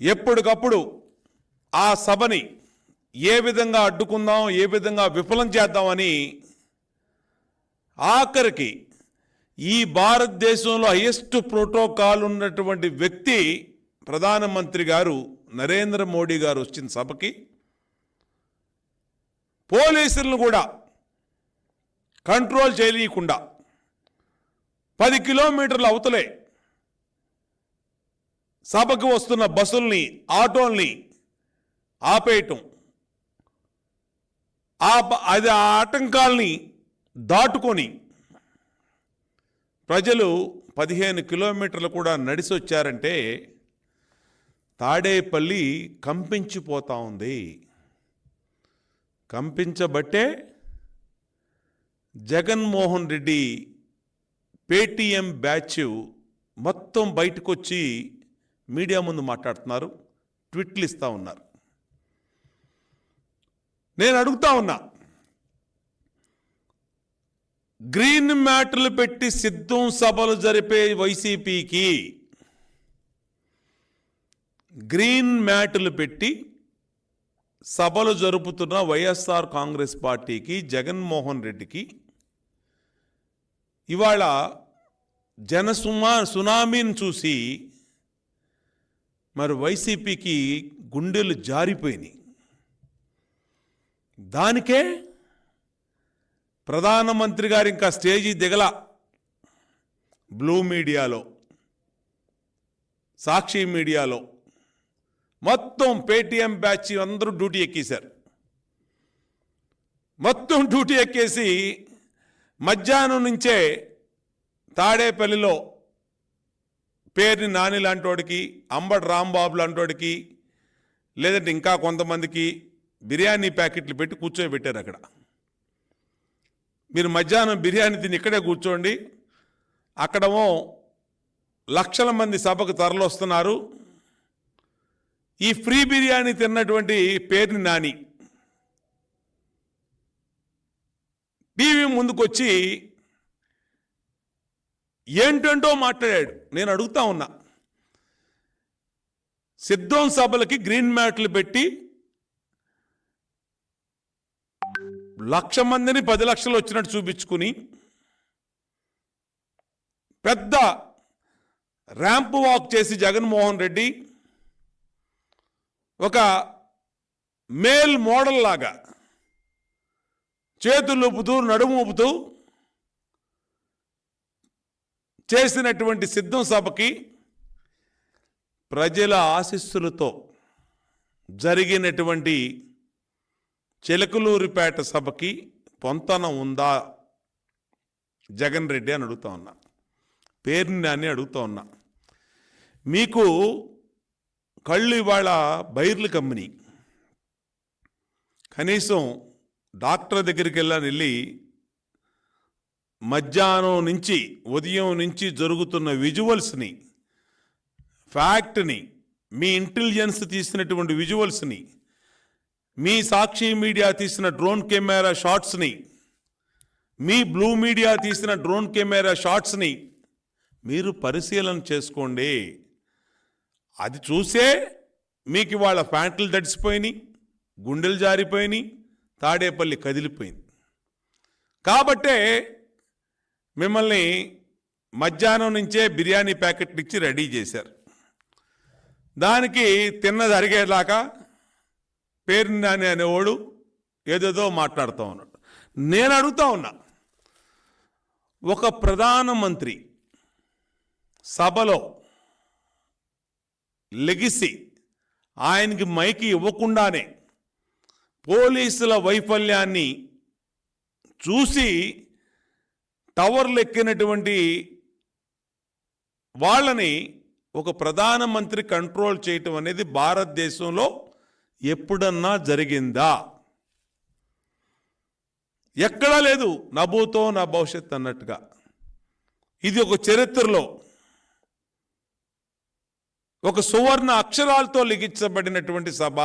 ఎప్పటికప్పుడు ఆ సభని ఏ విధంగా అడ్డుకుందాం ఏ విధంగా విఫలం చేద్దామని ఆఖరికి ఈ భారతదేశంలో హైయెస్ట్ ప్రోటోకాల్ ఉన్నటువంటి వ్యక్తి ప్రధానమంత్రి గారు నరేంద్ర మోడీ గారు వచ్చిన సభకి పోలీసులను కూడా కంట్రోల్ చేయలేకుండా పది కిలోమీటర్ల అవతలే సభకు వస్తున్న బస్సుల్ని ఆటోల్ని ఆపేయటం. ఆ ప- అది ఆ ఆటంకాల్ని దాటుకొని ప్రజలు పదిహేను కిలోమీటర్లు కూడా నడిసి వచ్చారంటే తాడేపల్లి కంపించిపోతా ఉంది. కంపించబట్టే జగన్మోహన్ రెడ్డి పేటీఎం బ్యాచ్ మొత్తం బయటకొచ్చి మీడియా ముందు మాట్లాడుతున్నారు ట్విట్లు ఇస్తూ ఉన్నారు. నేను అడుగుతా ఉన్నా గ్రీన్ మ్యాట్లు పెట్టి సిద్ధం సభలు జరిపే వైసీపీకి గ్రీన్ మ్యాట్లు పెట్టి సభలు జరుపుతున్న వైఎస్ఆర్ కాంగ్రెస్ పార్టీకి జగన్మోహన్ రెడ్డికి ఇవాళ జనసుమా సునామీని చూసి మరి వైసీపీకి గుండెలు జారిపోయినాయి. దానికే ప్రధానమంత్రి గారు ఇంకా స్టేజీ దిగల బ్లూ మీడియాలో సాక్షి మీడియాలో మొత్తం పేటీఎం బ్యాచ్ అందరూ డ్యూటీ ఎక్కేశారు. మొత్తం డ్యూటీ ఎక్కేసి మధ్యాహ్నం నుంచే తాడేపల్లిలో పేరుని నాని లాంటోడికి అంబటి రాంబాబు లాంటోడికి లేదంటే ఇంకా కొంతమందికి బిర్యానీ ప్యాకెట్లు పెట్టి కూర్చోబెట్టారు అక్కడ. మీరు మధ్యాహ్నం బిర్యానీ తిని ఇక్కడే కూర్చోండి. అక్కడమో లక్షల మంది సభకు తరలొస్తున్నారు. ఈ ఫ్రీ బిర్యానీ తిన్నటువంటి పేరుని నాని. టీవీ ముందుకొచ్చి ఏంటంటో మాట్లాడాడు. నేను అడుగుతా ఉన్నా. సిద్ధం సభలకి గ్రీన్ మ్యాట్లు పెట్టి లక్ష మందిని పది లక్షలు వచ్చినట్టు చూపించుకుని పెద్ద ర్యాంప్ వాక్ చేసి జగన్మోహన్ రెడ్డి ఒక మేల్ మోడల్ లాగా చేతులు ఊపుతూ నడుము ఊపుతూ చేసినటువంటి సిద్ధం సభకి ప్రజల ఆశీస్సులతో జరిగినటువంటి చిలకలూరిపేట సభకి పొంతన ఉందా? జగన్ రెడ్డి అని అడుగుతా ఉన్నా. పేరుని అని అడుగుతా ఉన్నా. మీకు కళ్ళు ఇవాళ బైర్లు కమ్మిని కనీసం డాక్టర్ దగ్గరికి వెళ్ళాను వెళ్ళి మధ్యాహ్నం నుంచి ఉదయం నుంచి జరుగుతున్న విజువల్స్ని ఫ్యాక్ట్ని మీ ఇంటెలిజెన్స్ తీసినటువంటి విజువల్స్ని మీ సాక్షి మీడియా తీసిన డ్రోన్ కెమెరా షాట్స్ని మీ బ్లూ మీడియా తీసిన డ్రోన్ కెమెరా షాట్స్ని మీరు పరిశీలన చేసుకోండి. అది చూసే మీకు ఇవాళ ప్యాంట్లు దడిసిపోయినాయి గుండెలు జారిపోయినాయి తాడేపల్లి కదిలిపోయింది. కాబట్టే మిమ్మల్ని మధ్యాహ్నం నుంచే బిర్యానీ ప్యాకెట్లు ఇచ్చి రెడీ చేశారు. దానికి తిన్నది అరిగేలాగా పేరునాని అనేవాడు ఏదేదో మాట్లాడుతూ ఉన్నాడు. నేను అడుగుతా ఉన్నా ఒక ప్రధానమంత్రి సభలో లెగిసి ఆయనకి మైకి ఇవ్వకుండానే పోలీసుల వైఫల్యాన్ని చూసి టవర్లు ఎక్కినటువంటి వాళ్ళని ఒక ప్రధానమంత్రి కంట్రోల్ చేయటం అనేది భారతదేశంలో ఎప్పుడన్నా జరిగిందా? ఎక్కడా లేదు. నభూతో నా భవిష్యత్ అన్నట్టుగా. ఇది ఒక చరిత్రలో ఒక సువర్ణ అక్షరాలతో లిఖించబడినటువంటి సభ.